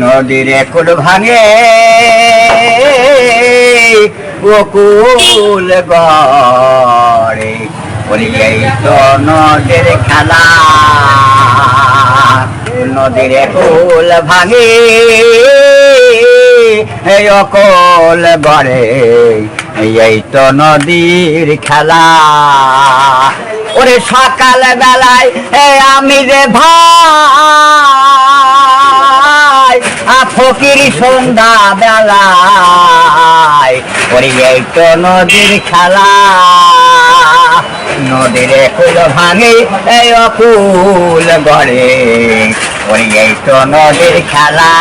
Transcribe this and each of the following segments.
নদীর কুল ভাঙে কুল গড়ে। এই তো নদীর খেলা, নদীর কুল ভাঙে অকল গড়ে। এই তো নদীর খেলা, ওরে সকাল বেলায় আমি রে আ ফকির সন্ধ্যা বেলায়, ওরে তো নদীর খেলা। নদীর কুল ভাঙে এই অকুল গড়ে ওরে তো নদীর খেলা।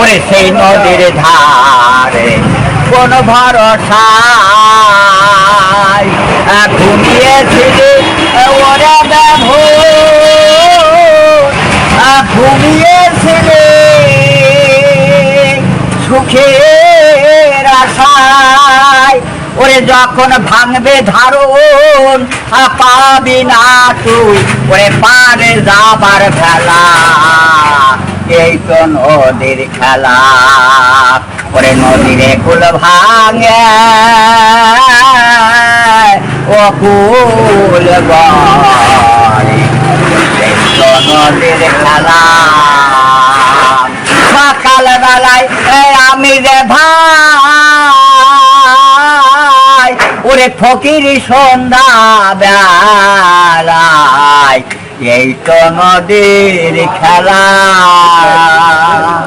ওরে সেই নদীর ধারে কোন ভরসা ঘুমিয়েছিলি ঘুমিয়েছিলে সুখের আশায় ওরে যখন ভাঙবে ধারণ পাবি না তুই, ওরে পারে যাবার খেলা এই তো নদীর খেলা, ওরে নদীর কুল ভাঙে, ও কুল নদীর খেলা। ওরে ফকির সন্ধ্যা বেলায় এই তো নদীর খেলা।